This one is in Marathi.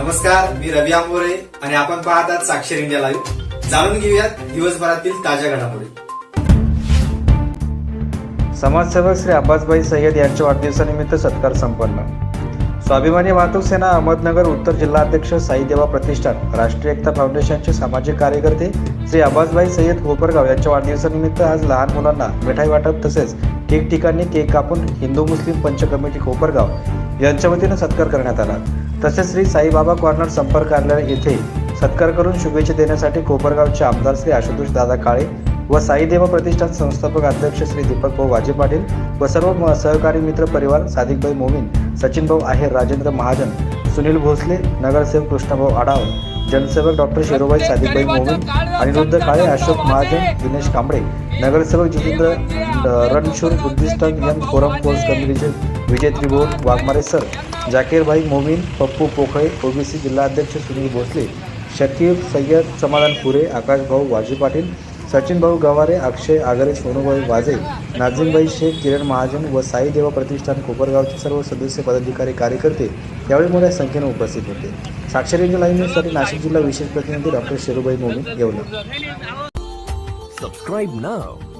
नमस्कार मी रवी आंबोरे आणि आपण पाहतात साक्षर इंडिया लाईव्ह. जाणून घेऊयात दिवसभरातील ताज्या घडामोडी. समाजसेवक श्री अब्बासभाई सय्यद यांच्या वाढदिवसानिमित्त सत्कार संपन्न. स्वाभिमानी वाहतूक सेना अहमदनगर उत्तर जिल्हा अध्यक्ष साईदेवा प्रतिष्ठान राष्ट्रीय एकता फाउंडेशनचे सामाजिक कार्यकर्ते श्री अब्बासभाई सय्यद कोपरगाव यांच्या वाढदिवसानिमित्त आज लहान मुलांना मिठाई वाटप तसेच ठिकठिकाणी केक कापून हिंदू मुस्लिम पंच कमिटी कोपरगाव यांच्या वतीनं सत्कार करण्यात आला. तसेच श्री साईबाबा कॉर्नर संपर्क कार्यालय येथे सत्कार करून शुभेच्छा देण्यासाठी कोपरगावचे आमदार श्री आशुतोष दादा काळे व साईदेवा प्रतिष्ठान संस्थापक अध्यक्ष श्री दीपक भाऊ वाजे पाटील व सर्व म- सहकारी मित्र परिवार सादिकभाई मोमीन सचिन भाऊ आहेर राजेंद्र महाजन सुनील भोसले नगरसेवक कृष्णभाऊ आढाव जनसेवक डॉक्टर शेरोबाई सादिकभाई मोमीन अनिरुद्ध काळे अशोक महाजन दिनेश कांबळे नगरसेवक Jitendra Ranshur Buddhist young forum course कमिटीचे विजय त्रिभुवन वाघमारे सर जाकीरभाई मोमीन पप्पू पोखळे ओबीसी जिल्हाध्यक्ष सुनील भोसले शकीर सय्यद समाधान पुरे आकाशभाऊ वाजी पाटील सचिनभाऊ गवारे अक्षय आगरे सोनूभाई वाजे नाझीमभाई शेख किरण महाजन व साई देवा प्रतिष्ठान कोपरगावचे सर्व सदस्य पदाधिकारी कार्यकर्ते यावेळी मोठ्या संख्येने उपस्थित होते. साक्षरेंच्या लाईनसाठी लाईव्ह न्यूजसाठी नाशिक जिल्हा विशेष प्रतिनिधी doctor Sherubai Momin Yeola. Subscribe now